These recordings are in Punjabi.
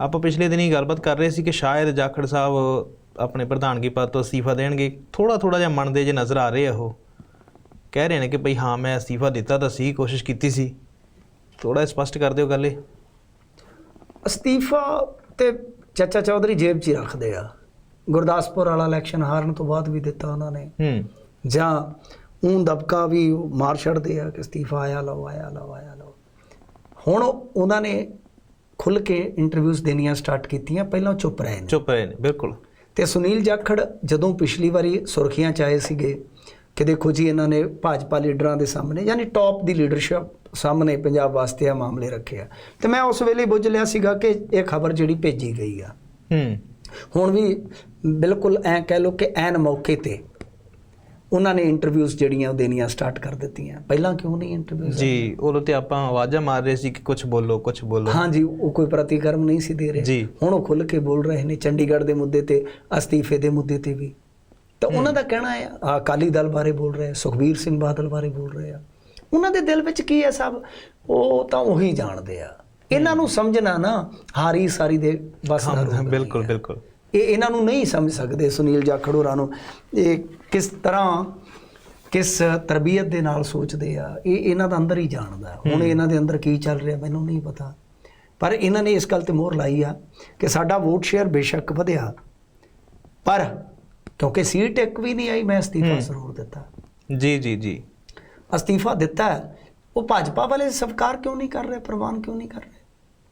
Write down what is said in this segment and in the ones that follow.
ਆਪਾਂ ਪਿਛਲੇ ਦਿਨੀ ਗੱਲਬਾਤ ਕਰ ਰਹੇ ਸੀ ਕਿ ਸ਼ਾਇਦ ਜਾਖੜ ਸਾਹਿਬ ਆਪਣੇ ਪ੍ਰਧਾਨਗੀ ਪਦ ਤੋਂ ਅਸਤੀਫਾ ਦੇਣਗੇ। ਥੋੜਾ ਥੋੜਾ ਜਿਹਾ ਮੰਨਦੇ ਜੇ ਨਜ਼ਰ ਆ ਰਹੇ ਆ ਉਹ। ਕਹਿ ਰਹੇ ਨੇ ਕਿ ਭਈ ਹਾਂ ਮੈਂ ਅਸਤੀਫਾ ਦਿੱਤਾ ਤਾਂ ਸੀ ਕੋਸ਼ਿਸ਼ ਕੀਤੀ ਸੀ। ਥੋੜਾ ਸਪਸ਼ਟ ਕਰ ਦਿਓ ਗੱਲ ਇਹ। ਅਸਤੀਫਾ ਤੇ ਚਾਚਾ ਚੌਧਰੀ ਜੇਬ 'ਚ ਰੱਖਦੇ ਆ। ਗੁਰਦਾਸਪੁਰ ਵਾਲਾ ਇਲੈਕਸ਼ਨ ਹਾਰਨ ਤੋਂ ਬਾਅਦ ਵੀ ਦਿੱਤਾ ਉਹਨਾਂ ਨੇ। ਹੂੰ। ਜਾਂ ਊਂ ਦਬਕਾ ਵੀ ਉਹ ਮਾਰ ਛੱਡਦੇ ਆ ਕਿ ਅਸਤੀਫਾ ਆਇਆ ਲਓ ਆਇਆ ਲਓ ਆਇਆ ਲਓ। ਹੁਣ ਉਹਨਾਂ ਨੇ ਖੁੱਲ ਕੇ ਇੰਟਰਵਿਊਜ਼ ਦੇਣੀਆਂ ਸਟਾਰਟ ਕੀਤੀਆਂ ਪਹਿਲਾਂ ਚੁੱਪ ਰਹੇ ਨੇ। ਚੁੱਪ ਰਹੇ ਨੇ ਬਿਲਕੁਲ। ਤੇ ਸੁਨੀਲ ਜਾਖੜ ਜਦੋਂ ਪਿਛਲੀ ਵਾਰੀ ਸੁਰਖੀਆਂ ਚ ਆਏ ਸੀਗੇ ਕਿ ਦੇਖੋ ਜੀ ਇਹਨਾਂ ਨੇ ਭਾਜਪਾ ਲੀਡਰਾਂ ਦੇ ਸਾਹਮਣੇ ਯਾਨੀ ਟੌਪ ਦੀ ਲੀਡਰਸ਼ਿਪ ਸਾਹਮਣੇ ਪੰਜਾਬ ਵਾਸਤੇ ਆ ਮਾਮਲੇ ਰੱਖੇ ਆ। ਤੇ ਮੈਂ ਉਸ ਵੇਲੇ ਬੁੱਝ ਲਿਆ ਸੀਗਾ ਕਿ ਇਹ ਖਬਰ ਜਿਹੜੀ ਭੇਜੀ ਗਈ ਆ। ਹੂੰ। ਹੁਣ ਵੀ ਬਿਲਕੁਲ ਐ ਕਹਿ ਲਓ ਕਿ ਐਨ ਮੌਕੇ ਤੇ ਉਹਨਾਂ ਨੇ ਇੰਟਰਵਿਊਜ਼ ਜਿਹੜੀਆਂ ਉਹ ਦੇਣੀਆਂ ਸਟਾਰਟ ਕਰ ਦਿੱਤੀਆਂ। ਪਹਿਲਾਂ ਕਿਉਂ ਨਹੀਂ ਇੰਟਰਵਿਊਜ਼ ਜੀ ਉਦੋਂ ਤੇ ਆਪਾਂ ਆਵਾਜ਼ਾਂ ਮਾਰ ਰਹੇ ਸੀ ਕਿ ਕੁਝ ਬੋਲੋ ਕੁਝ ਬੋਲੋ। ਹਾਂਜੀ ਉਹ ਕੋਈ ਪ੍ਰਤੀਕਰਮ ਨਹੀਂ ਸੀ ਦੇ ਰਹੇ। ਜੀ। ਹੁਣ ਉਹ ਖੁੱਲ ਕੇ ਬੋਲ ਰਹੇ ਨੇ ਚੰਡੀਗੜ੍ਹ ਦੇ ਮੁੱਦੇ ਤੇ ਅਸਤੀਫੇ ਦੇ ਮੁੱਦੇ ਤੇ ਵੀ। ਤਾਂ ਉਹਨਾਂ ਦਾ ਕਹਿਣਾ ਹੈ ਆ ਅਕਾਲੀ ਦਲ ਬਾਰੇ ਬੋਲ ਰਹੇ ਸੁਖਬੀਰ ਸਿੰਘ ਬਾਦਲ ਬਾਰੇ ਬੋਲ ਰਹੇ ਆ। ਉਹਨਾਂ ਦੇ ਦਿਲ ਵਿੱਚ ਕੀ ਹੈ ਸਭ? ਉਹ ਤਾਂ ਉਹੀ ਜਾਣਦੇ ਆ। ਇਹਨਾਂ ਨੂੰ ਸਮਝਣਾ ਨਾ ਹਾਰੀ ਸਾਰੀ ਦੇ ਬਸ ਬਿਲਕੁਲ। ਬਿਲਕੁਲ। ਇਹ ਇਹਨਾਂ ਨੂੰ ਨਹੀਂ ਸਮਝ ਸਕਦੇ ਸੁਨੀਲ ਜਾਖੜ ਹੋਰਾਂ ਨੂੰ। ਇਹ ਕਿਸ ਤਰ੍ਹਾਂ ਕਿਸ ਤਰਬੀਅਤ ਦੇ ਨਾਲ ਸੋਚਦੇ ਆ ਇਹ ਇਹਨਾਂ ਦਾ ਅੰਦਰ ਹੀ ਜਾਣਦਾ। ਹੁਣ ਇਹਨਾਂ ਦੇ ਅੰਦਰ ਕੀ ਚੱਲ ਰਿਹਾ ਮੈਨੂੰ ਨਹੀਂ ਪਤਾ। ਪਰ ਇਹਨਾਂ ਨੇ ਇਸ ਗੱਲ ਤੇ ਮੋਹਰ ਲਾਈ ਆ ਕਿ ਸਾਡਾ ਵੋਟ ਸ਼ੇਅਰ ਬੇਸ਼ੱਕ ਵਧਿਆ। ਪਰ ਕਿਉਂਕਿ ਸੀਟ ਇੱਕ ਵੀ ਨਹੀਂ ਆਈ ਮੈਂ ਅਸਤੀਫਾ ਜ਼ਰੂਰ ਦਿੱਤਾ। ਜੀ ਜੀ ਜੀ। ਅਸਤੀਫਾ ਦਿੱਤਾ ਉਹ ਭਾਜਪਾ ਵਾਲੇ ਸਵੀਕਾਰ ਕਿਉਂ ਨਹੀਂ ਕਰ ਰਹੇ ਪ੍ਰਵਾਨ ਕਿਉਂ ਨਹੀਂ ਕਰ ਰਹੇ?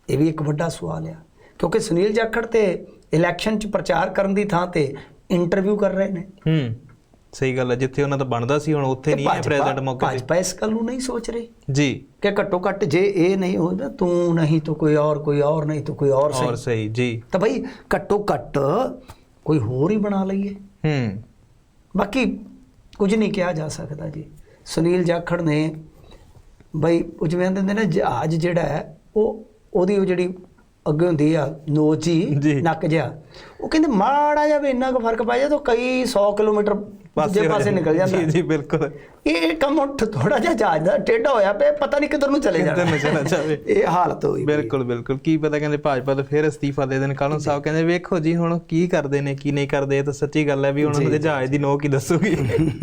ਇਹ ਵੀ ਇੱਕ ਵੱਡਾ ਸਵਾਲ ਆ। ਕਿਉਂਕਿ ਸੁਨੀਲ ਜਾਖੜ ਤੇ ਇਲੈਕਸ਼ਨ 'ਚ ਪ੍ਰਚਾਰ ਕਰਨ ਦੀ ਥਾਂ ਤੇ ਇੰਟਰਵਿਊ ਕਰ ਰਹੇ ਨੇ। ਹੂੰ ਸਹੀ ਗੱਲ ਹੈ ਜਿੱਥੇ ਉਹਨਾਂ ਦਾ ਬਣਦਾ ਸੀ ਹੁਣ ਉੱਥੇ ਤੇ ਨਹੀਂ ਹੈ ਪ੍ਰੈਜ਼ੀਡੈਂਟ ਮੌਕੇ ਭਾਜਪਾ ਇਸ ਗੱਲ ਨੂੰ ਨਹੀਂ ਸੋਚ ਰਹੀ ਤੇ ਜੀ। ਕਿ ਘੱਟੋ ਘੱਟ ਜੇ ਇਹ ਨਹੀਂ ਹੋਦਾ ਤੂੰ ਨਹੀਂ ਤਾਂ ਕੋਈ ਔਰ ਕੋਈ ਔਰ ਨਹੀਂ ਤਾਂ ਕੋਈ ਔਰ ਔਰ ਸਹੀ ਸਹੀ। ਜੀ ਤਾਂ ਭਾਈ ਘੱਟੋ ਘੱਟ ਕੋਈ ਹੋਰ ਹੀ ਬਣਾ ਲਈਏ। ਹੂੰ। ਬਾਕੀ ਕੁਝ ਨਹੀਂ ਕਿਹਾ ਜਾ ਸਕਦਾ ਜੀ। ਸੁਨੀਲ ਜਾਖੜ ਨੇ ਬਈ ਉਹ ਜਿਵੇਂ ਕਹਿੰਦੇ ਨੇ ਜਹਾਜ਼ ਜਿਹੜਾ ਹੈ ਉਹ ਉਹਦੀ ਉਹ ਜਿਹੜੀ ਅੱਗੇ ਹੁੰਦੀ ਆ ਨੋਚ ਜੀ। ਨੱਕ ਜਿਹਾ ਉਹ ਕਹਿੰਦੇ ਮਾੜਾ ਜਿਹਾ ਵੀ ਇੰਨਾ ਕੁ ਫ਼ਰਕ ਪੈ ਜਾਏ ਤਾਂ ਕਈ 100 ਕਿਲੋਮੀਟਰ ਦੂਜੇ ਪਾਸੇ। ਨਿਕਲ ਜਾਂਦਾ ਜੀ ਜੀ ਬਿਲਕੁਲ ਇਹ ਕੰਮ ਉੱਠ ਥੋੜਾ ਜਿਹਾ ਜਹਾਜ਼ ਦਾ ਟੇਢਾ ਹੋਇਆ ਪਿਆ ਪਤਾ ਨਹੀਂ ਕਿੱਧਰ ਨੂੰ ਚਲੇ ਕਿੱਧਰ ਜਾਣਾ ਨੂੰ ਚਲਾ ਜਾਵੇ। ਇਹ ਹਾਲਤ ਹੋਈ। ਬਿਲਕੁਲ ਬਿਲਕੁਲ ਕੀ ਪਤਾ ਕਹਿੰਦੇ ਭਾਜਪਾ ਤੋਂ ਫਿਰ ਅਸਤੀਫਾ ਦੇ ਦੇਣ ਕਾਨੂੰਨ ਸਾਹਿਬ ਕਹਿੰਦੇ ਵੇਖੋ ਜੀ ਹੁਣ ਕੀ ਕਰਦੇ ਨੇ ਕੀ ਨਹੀਂ ਕਰਦੇ ਇਹ ਤਾਂ ਸੱਚੀ ਗੱਲ ਹੈ ਵੀ ਹੁਣ ਉਹਨਾਂ ਦੇ ਜਹਾਜ਼ ਦੀ ਨੋਕ ਹੀ ਦੱਸੂਗੀ